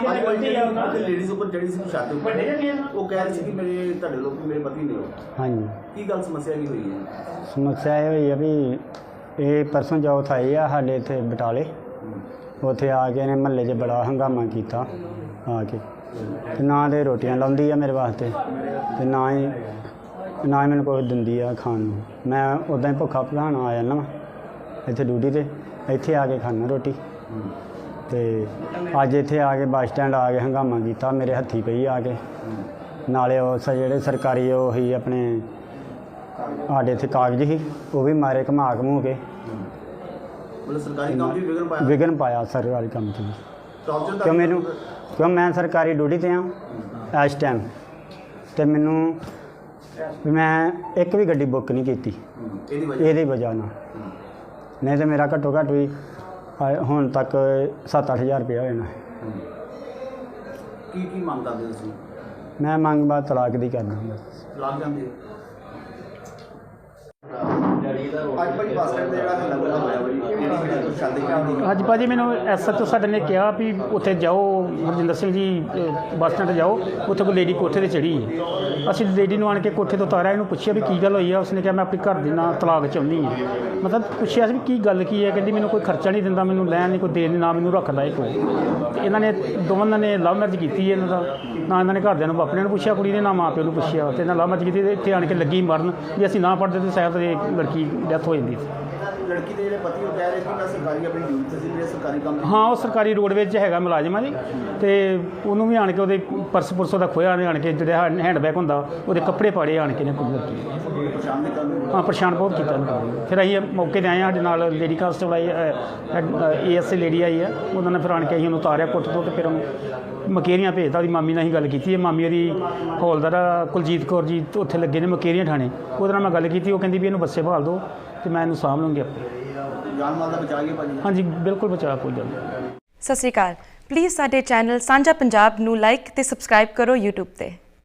ਗਲਤੀ ਆ ਉਹਨਾਂ ਦੀ ਲੇਡੀਜ਼ ਉੱਪਰ ਜਿਹੜੀ ਸੀ ਛੱਤ ਉੱਪਰ ਉਹ ਕਹਿ ਰਹੀ ਸੀ ਕਿ ਮੇਰੇ ਤੁਹਾਡੇ ਲੋਕ ਮੇਰੇ ਪਤੀ ਨੇ ਉਹ। ਹਾਂਜੀ। ਕੀ ਗੱਲ ਸਮੱਸਿਆ ਕੀ ਹੋਈ ਹੈ? ਸਮੱਸਿਆ ਇਹ ਹੋਈ ਆ ਵੀ ਇਹ ਪਰਸੋਂ ਜੌਥ ਆਈ ਆ ਸਾਡੇ ਇੱਥੇ ਬਟਾਲੇ। ਉੱਥੇ ਆ ਕੇ ਇਹਨੇ ਮਹੱਲੇ 'ਚ ਬੜਾ ਹੰਗਾਮਾ ਕੀਤਾ ਆ ਕੇ। ਤੇ ਨਾ ਦੇ ਰੋਟੀਆਂ ਲਾਉਂਦੀ ਆ ਮੇਰੇ ਵਾਸਤੇ ਤੇ ਨਾ ਹੀ ਨਾ ਹੀ ਮੈਨੂੰ ਕੁਛ ਦਿੰਦੀ ਆ ਖਾਣ ਨੂੰ। ਮੈਂ ਉਦਾਂ ਹੀ ਭੁੱਖਾ ਭਲਾਣ ਆ ਜਾਂਦਾ ਵਾਂ ਇੱਥੇ ਡਿਊਟੀ ਤੇ ਇੱਥੇ ਆ ਕੇ ਖਾਣਾ ਰੋਟੀ। ਤੇ ਅੱਜ ਇੱਥੇ ਆ ਕੇ ਬੱਸ ਸਟੈਂਡ ਆ ਕੇ ਹੰਗਾਮਾ ਕੀਤਾ ਮੇਰੇ ਹੱਥੀ ਪਈ ਆ ਕੇ। ਨਾਲੇ ਉਹ ਸ- ਜਿਹੜੇ ਸਰਕਾਰੀ ਉਹ ਹੀ ਆਪਣੇ ਸਾਡੇ ਇੱਥੇ ਕਾਗਜ਼ ਸੀ ਉਹ ਵੀ ਮਾਰੇ ਘਮਾ ਘਮੂ ਕੇ। ਮਤਲਬ ਸਰਕਾਰੀ ਕੰਮ ਵੀ ਵਿਗੜ ਪਾਇਆ? ਵਿਗਨ ਪਾਇਆ ਸਰਕਾਰੀ ਕੰਮ ਵੀ। ਟੌਰਚਰ ਕਿਉਂ ਮੈਨੂੰ ਕਿਉਂ ਮੈਂ ਸਰਕਾਰੀ ਡਿਊਟੀ ਤੇ ਆ ਇਸ ਟਾਈਮ ਤੇ ਮੈਨੂੰ ਵੀ ਮੈਂ ਇੱਕ ਵੀ ਗੱਡੀ ਬੁੱਕ ਨਹੀਂ ਕੀਤੀ। ਇਹਦੀ ਵਜ੍ਹਾ? ਇਹਦੀ ਵਜ੍ਹਾ ਨਾਲ। ਨਹੀਂ ਤੇ ਮੇਰਾ ਘੱਟੋ ਘੱਟ ਵੀ ਹੁਣ ਤੱਕ 7-8000 ਰੁਪਇਆ ਹੋ ਜਾਣਾ। ਕੀ ਕੀ ਮੰਗ ਕਰਦੇ ਤੁਸੀਂ? ਮੈਂ ਮੰਗ ਬਾਤ ਤਲਾਕ ਦੀ ਕਰਨਾ। ਲੱਗ ਜਾਂਦੇ ਅੱਜ ਭਾਈ ਬੱਸ ਸਟੈਂਡ ਤੇ ਜਿਹੜਾ ਹੱਲਾ ਗੁੱਲਾ ਹੋਇਆ ਬਈ ਕਿਹੜੀ ਛੱਤ ਦੀ ਅੱਜ ਭਾਜੀ ਮੈਨੂੰ ਐਸਐਚਓ ਸਾਡੇ ਨੇ ਕਿਹਾ ਵੀ ਉੱਥੇ ਜਾਓ ਹਰਜਿੰਦਰ ਸਿੰਘ ਜੀ ਅਹ, ਬੱਸ ਸਟੈਂਡ ਜਾਓ ਉੱਥੇ ਕੋਈ ਲੇਡੀ ਕੋਠੇ ਤੇ ਚੜੀ ਹੈ। ਅਸੀਂ ਲੇਡੀ ਨੂੰ ਆਣ ਕੇ ਕੋਠੇ ਤੋਂ ਉਤਾਰਿਆ ਇਹਨੂੰ ਪੁੱਛਿਆ ਵੀ ਕੀ ਗੱਲ ਹੋਈ ਆ ਉਸਨੇ ਕਿਹਾ ਮੈਂ ਆਪਣੀ ਘਰ ਦੀ ਨਾਲ ਤਲਾਕ ਚਾਹੁੰਦੀ ਹਾਂ। ਮਤਲਬ ਪੁੱਛਿਆ ਸੀ ਵੀ ਕੀ ਗੱਲ ਕੀ ਹੈ ਕਹਿੰਦੀ ਮੈਨੂੰ ਕੋਈ ਖਰਚਾ ਨਹੀਂ ਦਿੰਦਾ ਮੈਨੂੰ ਲੈਣ ਨਹੀਂ ਕੋਈ ਦੇਣ ਨਹੀਂ ਨਾ ਮੈਨੂੰ ਰੱਖਦਾ ਇਹ ਕੋਈ। ਤੇ ਇਹਨਾਂ ਨੇ ਦੋਵਾਂ ਨੇ ਲਵ ਮੈਰਿਜ ਕੀਤੀ ਹੈ ਇਹਨਾਂ ਦਾ। ਨਾ ਇਹਨਾਂ ਨੇ ਘਰਦਿਆਂ ਨੂੰ ਆਪਣੇ ਨੂੰ ਪੁੱਛਿਆ ਕੁੜੀ ਨੇ ਨਾ ਮਾਂ ਪਿਓ ਨੂੰ ਪੁੱਛਿਆ ਤੇ ਇਹਨਾਂ ਲਵ ਮੈਰਿਜ ਕੀਤੀ ਤੇ ਇੱਥੇ ਆਣ ਕੇ ਲੱਗੀ ਮਰਨ ਜੇ ਅਸੀਂ ਨਾ ਪੜਦੇ ਤੇ ਸ਼ਾਇਦ ਇਹ ਲੜਕੀ ਡੈਥ ਹੋ ਜਾਂਦੀ ਸੀ ਲੜਕੀ ਦੇ ਜਿਹੜੇ ਪਤੀ ਉਹ ਕਹਿ ਰਹੇ ਕਿ ਮੈਂ ਸਰਕਾਰੀ ਆਪਣੀ ਡਿਊਟੀ ਤੇ ਸੀ ਮੇਰੇ ਸਰਕਾਰੀ ਕੰਮ ਹਾਂ ਉਹ ਸਰਕਾਰੀ ਰੋਡਵੇਜ 'ਚ ਹੈਗਾ ਮੁਲਾਜ਼ਮਾਂ ਦੀ। ਤੇ ਉਹਨੂੰ ਵੀ ਆਣ ਕੇ ਉਹਦੇ ਪਰਸ ਪੁਰਸ ਉਹਦਾ ਖੋਇਆ ਨੇ ਆਣ ਕੇ ਜਿਹੜਾ ਹੈਂਡਬੈਗ ਹੁੰਦਾ ਉਹਦੇ ਕੱਪੜੇ ਪਾੜੇ ਆਣ ਕੇ ਨੇ ਪਰੇਸ਼ਾਨ ਨਹੀਂ ਕਰਨ ਹਾਂ ਪਰੇਸ਼ਾਨ ਬਹੁਤ ਕੀਤਾ ਇਹਨੂੰ ਫਿਰ ਅਸੀਂ ਮੌਕੇ ਤੇ ਆਏ ਸਾਡੇ ਨਾਲ ਲੇਡੀ ਕਾਂਸਟੇਬਲ ਆਈ ਏਐਸਏ ਲੇਡੀ ਆਈ ਹੈ। ਉਹਨਾਂ ਨੇ ਫਿਰ ਆਣ ਕੇ ਅਸੀਂ ਉਹਨੂੰ ਉਤਾਰਿਆ ਕੁੱਟ ਤੋਂ ਤੇ ਫਿਰ ਉਹਨੂੰ ਮਕੇਰੀਆਂ ਭੇਜਤਾ ਉਹਦੀ ਮਾਮੀ ਨਾਲ ਹੀ ਗੱਲ ਕੀਤੀ ਹੈ। ਮਾਮੀ ਉਹਦੀ ਹੌਲਦਾਰ ਆ, ਕੁਲਜੀਤ ਕੌਰ ਜੀ ਉੱਥੇ ਲੱਗੇ ਨੇ ਮਕੇਰੀਆਂ ਥਾਣੇ। ਉਹਦੇ ਨਾਲ ਮੈਂ ਗੱਲ ਕੀਤੀ ਉਹ ਕਹਿੰਦੀ ਵੀ ਇਹਨੂੰ ਬੱਸੇ ਭਾਲ ਦਿਓ। ਤੇ ਮੈਂ ਇਹਨੂੰ ਸਾਂਭ ਲਵਾਂਗੀ ਆਪੇ। ਜਾਨ ਮਾਲ ਦਾ ਬਚਾਈਏ ਭਾਜੀ। ਹਾਂਜੀ ਬਿਲਕੁਲ ਬਚਾ ਕੋਈ ਗੱਲ ਨਹੀਂ ਸਤਿ ਸ਼੍ਰੀ ਅਕਾਲ। ਪਲੀਜ਼ ਸਾਡੇ ਚੈਨਲ ਸਾਂਝਾ ਪੰਜਾਬ ਨੂੰ ਲਾਈਕ ਤੇ ਸਬਸਕ੍ਰਾਈਬ ਕਰੋ YouTube ਤੇ।